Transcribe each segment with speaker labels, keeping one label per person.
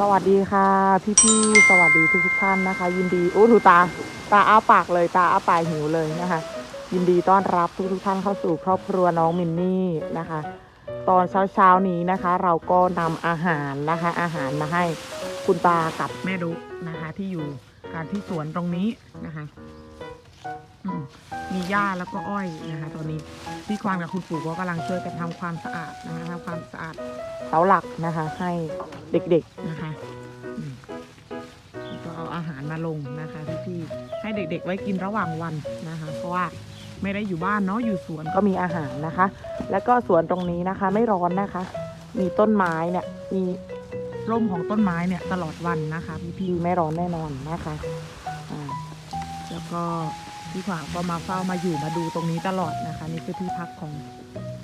Speaker 1: สวัสดีค่ะ พี่พี่ๆสวัสดีทุกทุกๆท่านนะคะ ยินดีอู้ถูตา ตาอ้าปากเลยตาอ้าปากหิวเลยนะคะ ยินดีต้อนรับทุกทุกๆท่านเข้าสู่ครอบครัวน้องมินนี่นะคะ ตอนเช้าเช้าๆนี้นะคะ เราก็นำอาหารนะคะ อาหารมาให้คุณตากับแม่ดุนะคะ ที่อยู่การที่สวนตรงนี้นะคะ มมีหญ้าแล้วก็อ้อยนะคะตอนนี้พี่ควานกับคุณปู่ก็กำลังช่วยกันทำความสะอาดนะคะทำความสะอาดเสาหลักนะคะ ให้เด็กๆนะคะอืมก็เอาอาหารมาลงนะคะพี่ๆให้เด็กๆ ไว้กินระหว่างวันนะคะ เพราะว่าไม่ได้อยู่บ้านเนาะอยู่สวนก็มีอาหารนะคะ แล้วก็สวนตรงนี้นะคะ ไม่ร้อนนะคะ มีต้นไม้เนี่ยมีร่มของต้นไม้เนี่ยตลอดวันนะคะ พี่ๆไม่ร้อนแน่นอนนะคะอ่าแล้วก็ พี่ขวางก็มาเฝ้ามาอยู่มาดูตรงนี้ตลอดนะคะ นี่คือที่พักของ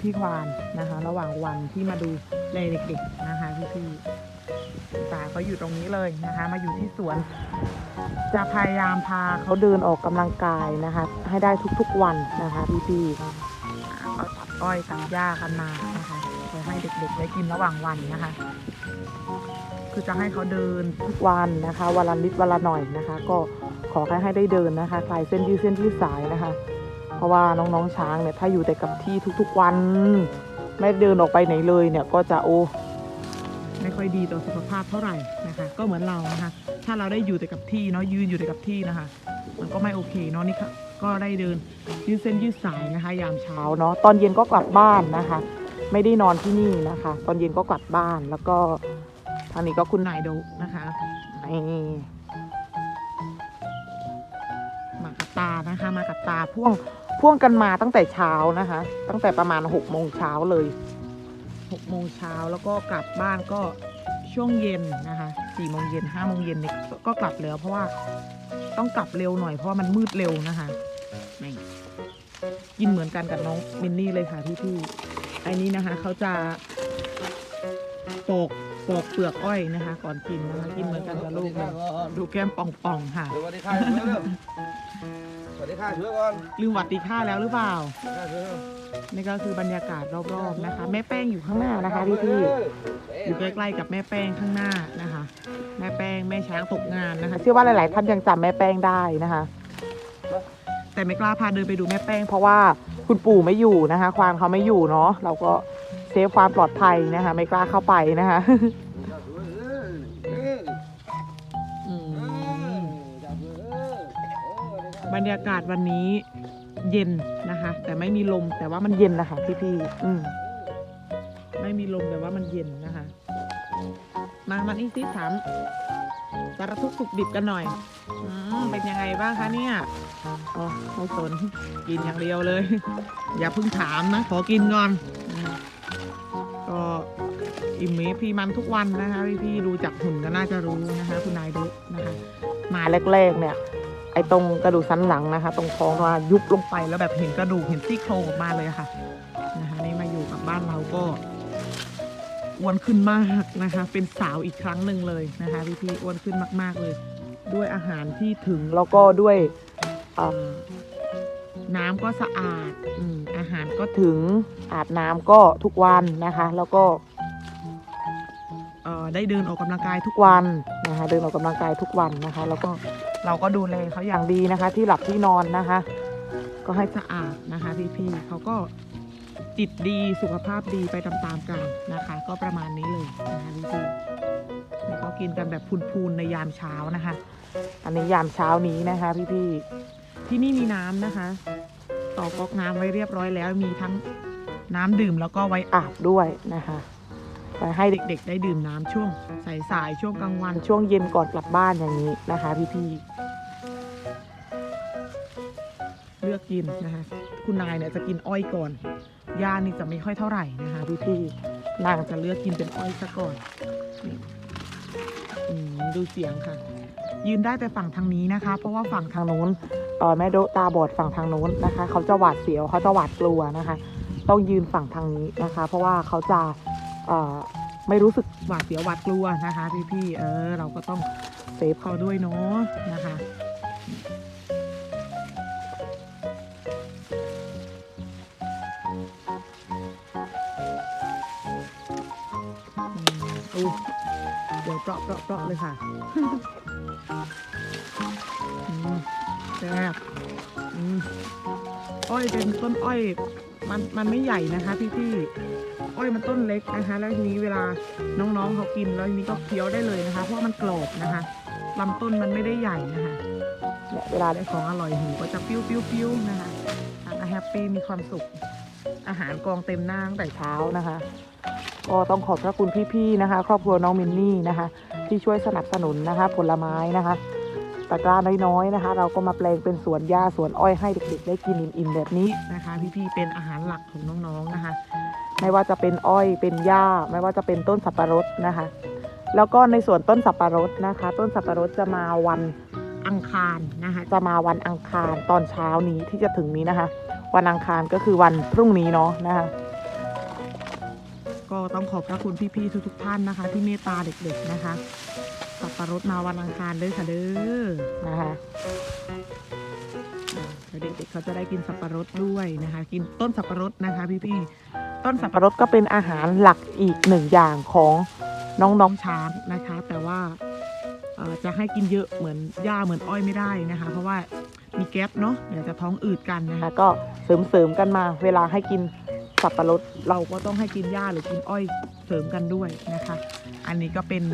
Speaker 1: พี่ควานนะคะ ระหว่างวันที่มาดูแลเด็กๆนะคะพี่ๆตาก็อยู่ตรงนี้เลยนะคะ มาอยู่ที่สวน จะพยายามพาเขาเดินออกกำลังกายนะคะ ให้ได้ทุกๆวันนะคะพี่ๆก็ตัดอ้อยตัดหญ้ากันมานะคะไปให้เด็กๆไว้กินระหว่างวันนะคะ คือจะให้เขาเดินทุกวันนะคะวันละนิดวันละหน่อยนะคะ ก็ ขอแค่ให้ได้เดินนะคะคลายเส้นยืดเส้นยืดสายนะคะ เพราะว่าน้องๆช้างเนี่ยถ้าอยู่แต่กับที่ทุกๆวัน ไม่เดินออกไปไหนเลยเนี่ยก็จะโอ้ไม่ค่อยดีต่อสุขภาพเท่าไหร่นะคะ ก็เหมือนเรานะคะ ถ้าเราได้อยู่แต่กับที่เนาะยืนอยู่แต่กับที่นะคะ มันก็ไม่โอเคเนาะนี่ค่ะก็ได้เดินยืดเส้นยืดสายนะคะ ยามเช้าเนาะตอนเย็นก็กลับบ้านนะคะ ไม่ได้นอนที่นี่นะคะ ตอนเย็นก็กลับบ้านแล้วก็ทางนี้ก็คุณนายดูนะคะนี่ ตานะคะ มากับตาพ่วงพ่วงกันมาตั้งแต่เช้านะคะ ตั้งแต่ประมาณหกโมงเช้าเลยหกโมงเช้าแล้วก็กลับบ้านก็ช่วงเย็นนะคะสี่โมงเย็นห้าโมงเย็นนี่ก็กลับแล้วเพราะว่าต้องกลับเร็วหน่อยเพราะมันมืดเร็วนะคะนี่กินเหมือนกันกับน้องมินนี่เลยค่ะพี่พี่ๆไอ้นี้นะคะเขาจะปอกปอกเปลือกอ้อยนะคะ ก่อนกินนะคะ กินเหมือนกันกับลูกเลยดูแก้มป่องๆค่ะ
Speaker 2: วัสดีค่ะช่วยก่อน
Speaker 1: ลืมหวัดดีค่าแล้วหรือเปล่า
Speaker 2: ค่ะช่วยเร็ว
Speaker 1: นี่ก็คือบรรยากาศรอบๆนะคะ แม่แป้งอยู่ข้างหน้านะคะพี่พี่ๆอยู่ใกล้ๆกับแม่แป้งข้างหน้านะคะ แม่แป้งแม่ช้างตกงานนะคะ เชื่อว่าหลายๆท่านยังจำแม่แป้งได้นะคะ แต่ไม่กล้าพาเดินไปดูแม่แป้ง เพราะว่าคุณปู่ไม่อยู่นะคะ ควานเขาไม่อยู่เนาะเราก็เซฟความปลอดภัยนะคะ ไม่กล้าเข้าไปนะคะ บรรยากาศวันนี้เย็นนะคะ แต่ไม่มีลมแต่ว่ามันเย็นนะคะพี่ๆอืมไม่มีลมแต่ว่ามันเย็นนะคะ มามานี่สิถามสารทุกข์สุขดิบกันหน่อยอืมเป็นยังไงบ้างคะเนี่ยอ๋อไม่สนกินอย่างเดียวเลย อย่าเพิ่งถามนะ ขอกินก่อนก็อิ่มมีพี่มันทุกวันนะคะพี่ๆดูจากหุ่นก็น่าจะรู้นะคะ คุณนายดุนะคะ มาแรกๆเนี่ย ไอ้ตรงกระดูกสันหลังนะคะ ตรงท้องว่ายุบลงไปแล้วแบบเห็นกระดูกเห็นซี่โครงออกมาเลยค่ะนะคะนี่มาอยู่กับบ้านเราก็อ้วนขึ้นมากนะคะ เป็นสาวอีกครั้งหนึ่งเลยนะคะพี่พี่ๆอ้วนขึ้นมาก ๆเลย ด้วยอาหารที่ถึงแล้วก็ด้วยน้ำก็สะอาดออาหารก็ถึงอาบน้ำก็ทุกวันนะคะ แล้วก็ ได้เดินออกกำลังกายทุกวันนะคะ เดินออกกำลังกายทุกวันนะคะ แล้วก็เราก็ดูแลเขาอย่างดีนะคะ ที่หลับที่นอนนะคะ ก็ให้สะอาดนะคะพี่ๆเขาก็จิตดีสุขภาพดีไปตามๆกันนะคะ ก็ประมาณนี้เลยนะคะพี่ๆแล้วก็กินกันแบบพูนๆในยามเช้านะคะ อันนี้ยามเช้านี้นะคะ พี่ๆที่นี่มีน้ำนะคะ ต่อก๊อกน้ำไว้เรียบร้อยแล้วมีทั้งน้ำดื่มแล้วก็ไว้อาบด้วยนะคะ ไปให้เด็กๆ ได้ดื่มน้ำช่วงสายๆช่วงกลางวันช่วงเย็นก่อนกลับบ้านอย่างนี้นะคะพี่ๆเลือกกินนะคะคุณนายเนี่ยจะกินอ้อยก่อนย่านี่จะไม่ค่อยเท่าไหร่นะคะพี่ๆนางจะเลือกกินเป็นอ้อยซะก่อนนี่อืมดูเสียงค่ะ ยืนได้แต่ฝั่งทางนี้นะคะ เพราะว่าฝั่งทางโน้นเออแม่โดตาบอดฝั่งทางโน้นนะคะ เขาจะหวาดเสียวเขาจะหวาดกลัวนะคะ ต้องยืนฝั่งทางนี้นะคะ เพราะว่าเขาจะเอ่อ ไม่รู้สึกหวาดเสียวหวาดกลัวนะคะพี่ๆเออเราก็ต้องเซฟเขาด้วยเนาะนะคะอู้เดี๋ยวเปราะเปราะเปราะเลยค่ะแซ่บอ้อยเป็นต้นอ้อย มันมันไม่ใหญ่นะคะพี่ๆอ้อยมันต้นเล็กนะคะ แล้วทีนี้เวลาน้องๆเขากินแล้วทีนี้ก็เคี้ยวได้เลยนะคะ เพราะมันกรอบนะคะลำต้นมันไม่ได้ใหญ่นะคะเวลาได้ของอร่อยหูก็จะปิ้วปิ้วปิ้วนะคะทานแฮปปี้มีความสุข อาหารกองเต็มหน้าตั้งแต่เช้านะคะก็ต้องขอบพระคุณพี่ๆนะคะ ครอบครัวน้องมินนี่นะคะ ที่ช่วยสนับสนุนนะคะ ผลไม้นะคะ ตะกร้าน้อยๆนะคะ เราก็มาแปลงเป็นสวนหญ้าสวนอ้อยให้เด็กๆ ได้กินอิ่มๆแบบนี้นะคะ พี่ๆเป็นอาหารหลักของน้องๆนะคะ ไม่ว่าจะเป็นอ้อยเป็นหญ้า ไม่ว่าจะเป็นต้นสับปะรดนะคะ แล้วก็ในส่วนต้นสับปะรดนะคะ ต้นสับปะรดจะมาวันอังคารนะคะจะมาวันอังคารตอนเช้านี้ที่จะถึงนี้นะคะ วันอังคารก็คือวันพรุ่งนี้เนาะนะคะก็ต้องขอบพระคุณพี่ๆทุกๆท่านนะคะ ที่เมตตาเด็กๆนะคะ สับปะรดมาวันอังคารเลยค่ะเด้อนะคะเด็กๆเขาจะได้กินสับปะรดด้วยนะคะ กินต้นสับปะรดนะคะพี่ๆต้นสับปะรดก็เป็นอาหารหลักอีกหนึ่งอย่างของน้องๆช้างนะคะ แต่ว่าจะให้กินเยอะเหมือนหญ้าเหมือนอ้อยไม่ได้นะคะ เพราะว่ามีแก๊สเนาะเดี๋ยวจะท้องอืดกันนะคะ ก็เสริมๆกันมา เวลาให้กินสับปะรดเราก็ต้องให้กินหญ้าหรือกินอ้อยเสริมกันด้วยนะคะ อันนี้ก็เป็น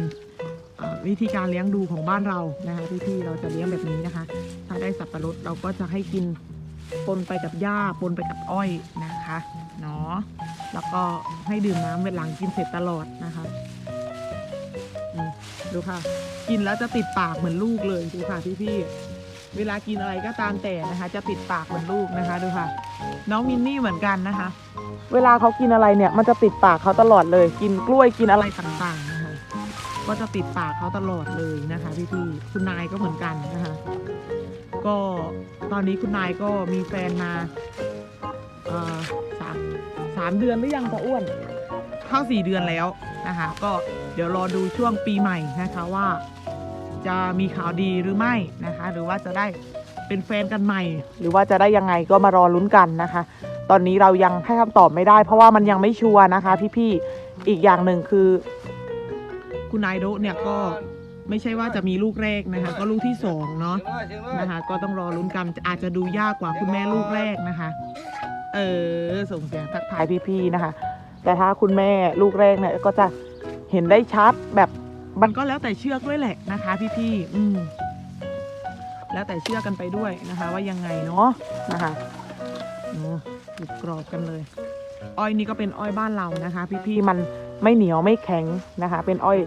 Speaker 1: วิธีการเลี้ยงดูของบ้านเรานะคะพี่ๆเราจะเลี้ยงแบบนี้นะคะ ถ้าได้สับปะรดเราก็จะให้กินปนไปกับหญ้าปนไปกับอ้อยนะคะเนาะแล้วก็ให้ดื่มน้ำเวลาหลังกินเสร็จตลอดนะคะดูค่ะ กินแล้วจะติดปากเหมือนลูกเลยดูค่ะพี่ๆเวลากินอะไรก็ตามแต่นะคะ จะติดปากเหมือนลูกนะคะดูค่ะ น้องมินนี่เหมือนกันนะคะ เวลาเขากินอะไรเนี่ย มันจะติดปากเขาตลอดเลย กินกล้วยกินอะไรต่างๆ ก็จะติดปากเขาตลอดเลยนะคะพี่พี่ๆคุณนายก็เหมือนกันนะคะ ก็ตอนนี้คุณนายก็มีแฟนมาสามสามเดือนหรือยังตาอ้วน เข้าสี่เดือนแล้วนะคะ ก็เดี๋ยวรอดูช่วงปีใหม่นะคะว่า จะมีข่าวดีหรือไม่นะคะ หรือว่าจะได้เป็นแฟนกันใหม่ หรือว่าจะได้ยังไงก็มารอลุ้นกันนะคะ ตอนนี้เรายังให้คำตอบไม่ได้ เพราะว่ามันยังไม่ชัวร์นะคะ พี่ๆอีกอย่างหนึ่งคือ คุณนายโดะเนี่ยก็ไม่ใช่ว่าจะมีลูกแรกนะคะ ก็ลูกที่สองเนาะนะคะ ก็ต้องรอลุ้นกันอาจจะดูยากกว่าคุณแม่ลูกแรกนะคะ เออส่งเสียงทักทายพี่ๆนะคะ แต่ถ้าคุณแม่ลูกแรกเนี่ยก็จะเห็นได้ชัดแบบมันก็แล้วแต่เชือกด้วยแหละนะคะ พี่ๆอืมแล้วแต่เชื่อกกันไปด้วยนะคะ ว่ายังไงเนาะนะคะอ้กรุบกรอบกันเลย อ้อยนี่ก็เป็นอ้อยบ้านเรานะคะ พี่ๆมัน ไม่เหนียวไม่แข็งนะคะ เป็นอ้อย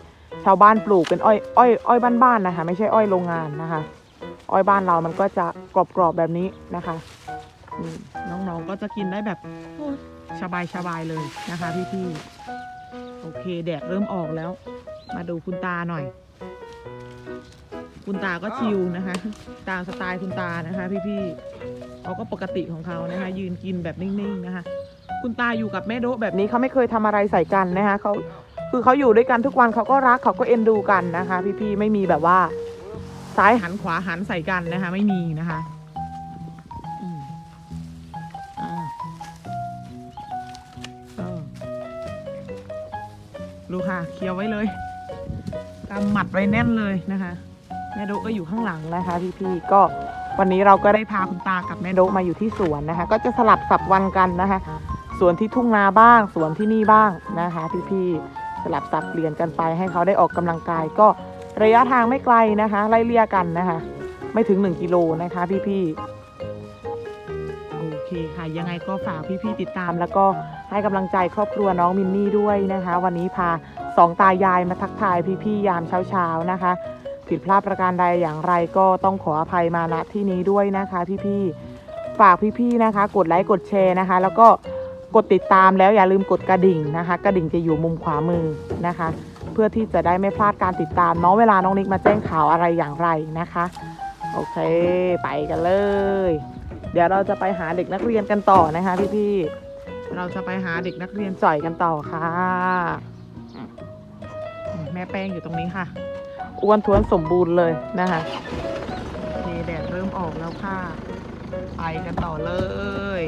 Speaker 1: ชาวบ้านปลูกเป็นอ้อยอ้อยอ้อยบ้านๆนะคะ ไม่ใช่อ้อยโรงงานนะคะ อ้อยบ้านเรามันก็จะกรอบๆแบบนี้นะคะน้องๆก็จะกินได้แบบสบายๆเลยนะคะพี่ๆโอเคแดดเริ่มออกแล้ว มาดูคุณตาหน่อย คุณตาก็ชิลนะคะ ตามสไตล์คุณตานะคะ พี่ๆเขาก็ปกติของเขานะคะ ยืนกินแบบนิ่งๆนะคะ คุณตาอยู่กับแม่โดะแบบนี้เขาไม่เคยทำอะไรใส่กันนะคะเขาคือเขาอยู่ด้วยกันทุกวันเขาก็รักเขาก็เอ็นดูกันนะคะ พี่ๆไม่มีแบบว่าซ้ายหันขวาหันใส่กันนะคะ ไม่มีนะคะอืมอ่าเออดูค่ะเคี้ยวไว้เลยกำหมัดไว้แน่นเลยนะคะแม่โดก็อยู่ข้างหลังนะคะ พี่ๆก็วันนี้เราก็ได้พาคุณตากับแม่โดมาอยู่ที่สวนนะคะ ก็จะสลับสับวันกันนะคะ สวนที่ทุ่งนาบ้าง สวนที่นี่บ้างนะคะพี่ๆสลับสับเปลี่ยนกันไปให้เขาได้ออกกำลังกายก็ระยะทางไม่ไกลนะคะ ไล่เลี่ยกันนะคะ ไม่ถึง 1 กิโลนะคะพี่ๆโอเคค่ะ ยังไงก็ฝากพี่ๆติดตาม แล้วก็ให้กำลังใจครอบครัวน้องมินนี่ด้วยนะคะ วันนี้พาสองตายายมาทักทายพี่ๆยามเช้าๆนะคะ ผิดพลาดประการใดอย่างไรก็ต้องขออภัยมาณที่นี้ด้วยนะคะ พี่ๆฝากพี่ๆนะคะ กดไลค์กดแชร์นะคะ แล้วก็ กดติดตามแล้วอย่าลืมกดกระดิ่งนะคะ กระดิ่งจะอยู่มุมขวามือนะคะ เพื่อที่จะได้ไม่พลาดการติดตามน้องเวลาน้องนิกมาแจ้งข่าวอะไรอย่างไรนะคะ โอเค ไปกันเลย เดี๋ยวเราจะไปหาเด็กนักเรียนกันต่อนะคะพี่ๆเราจะไปหาเด็กนักเรียนจ่อยกันต่อค่ะ แม่แป้งอยู่ตรงนี้ค่ะอ้วนท้วนสมบูรณ์เลยนะคะโอเคแดดเริ่มออกแล้วค่ะ ไปกันต่อเลย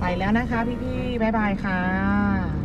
Speaker 1: ไปแล้วนะคะพี่ๆบ๊ายบายค่ะ